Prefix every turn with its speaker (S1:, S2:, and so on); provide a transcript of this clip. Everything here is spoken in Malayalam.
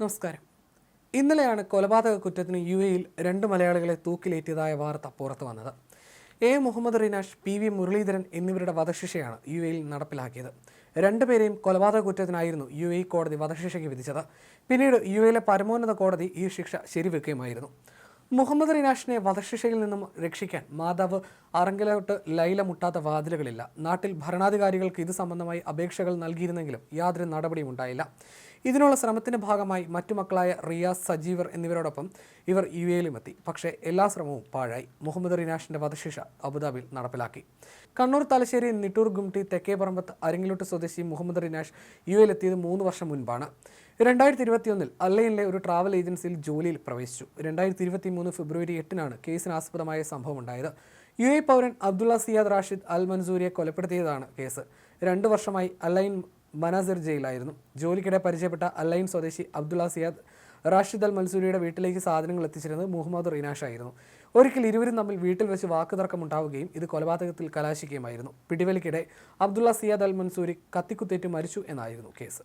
S1: നമസ്കാരം. ഇന്നലെയാണ് കൊലപാതക കുറ്റത്തിന് യു എയിൽ രണ്ട് മലയാളികളെ തൂക്കിലേറ്റിയതായ വാർത്ത പുറത്തു വന്നത്. A. Muhammad Rinash P. V. Muraleedharan എന്നിവരുടെ വധശിക്ഷയാണ് യു എയിൽ നടപ്പിലാക്കിയത് രണ്ടുപേരെയും കൊലപാതക കുറ്റത്തിനായിരുന്നു യു എ കോടതി വധശിക്ഷയ്ക്ക് വിധിച്ചത്. പിന്നീട് യു എയിലെ പരമോന്നത കോടതി ഈ ശിക്ഷ ശരിവെക്കുകയുമായിരുന്നു. മുഹമ്മദ് റിനാഷിനെ വധശിക്ഷയിൽ നിന്നും രക്ഷിക്കാൻ മാതാവ് അറങ്കലോട്ട് ലൈല മുട്ടാത്ത വാതിലുകളില്ല. നാട്ടിൽ ഭരണാധികാരികൾക്ക് ഇത് സംബന്ധമായി അപേക്ഷകൾ നൽകിയിരുന്നെങ്കിലും യാതൊരു നടപടിയും ഉണ്ടായില്ല. ഇതിനുള്ള ശ്രമത്തിന്റെ ഭാഗമായി മറ്റു മക്കളായ റിയാസ് സജീവർ എന്നിവരോടൊപ്പം ഇവർ യു എയിലും എത്തി. പക്ഷേ എല്ലാ ശ്രമവും പാഴായി. മുഹമ്മദ് റിനാഷിന്റെ വധശിക്ഷ അബുദാബിയിൽ നടപ്പിലാക്കി. കണ്ണൂർ തലശ്ശേരി നിട്ടൂർ ഗുംട്ടി തെക്കേപറമ്പത്ത് അരങ്ങിലോട്ട് സ്വദേശി മുഹമ്മദ് റിനാഷ് യു എയിലെത്തിയത് മൂന്ന് വർഷം മുൻപാണ്. രണ്ടായിരത്തി ഇരുപത്തിയൊന്നിൽ അല്ലയിലെ ഒരു ട്രാവൽ ഏജൻസിയിൽ ജോലിയിൽ പ്രവേശിച്ചു. രണ്ടായിരത്തി ഇരുപത്തി മൂന്ന് ഫെബ്രുവരി എട്ടിനാണ് കേസിന് ആസ്പദമായ സംഭവം ഉണ്ടായത് യു എ പൗരൻ അബ്ദുള്ള സിയാദ് റാഷിദ് അൽ മൻസൂരിയെ കൊലപ്പെടുത്തിയതാണ് കേസ്. രണ്ട് വർഷമായി അല്ലൈൻ മനാസിർ ജയിലായിരുന്നു. ജോലിക്കിടെ പരിചയപ്പെട്ട അല്ലൈൻ സ്വദേശി അബ്ദുള്ള സിയാദ് റാഷിദ് അൽ മൻസൂരിയുടെ വീട്ടിലേക്ക് സാധനങ്ങൾ എത്തിച്ചിരുന്നത് മുഹമ്മദ് റീനാഷ് ആയിരുന്നു ഒരിക്കൽ ഇരുവരും തമ്മിൽ വീട്ടിൽ വെച്ച് വാക്കുതർക്കം ഉണ്ടാവുകയും ഇത് കൊലപാതകത്തിൽ കലാശിക്കുകയുമായിരുന്നു. പിടിവലിക്കിടെ അബ്ദുള്ള സിയാദ് അൽ മൻസൂരി കത്തിക്കുത്തേറ്റ് മരിച്ചു എന്നായിരുന്നു കേസ്.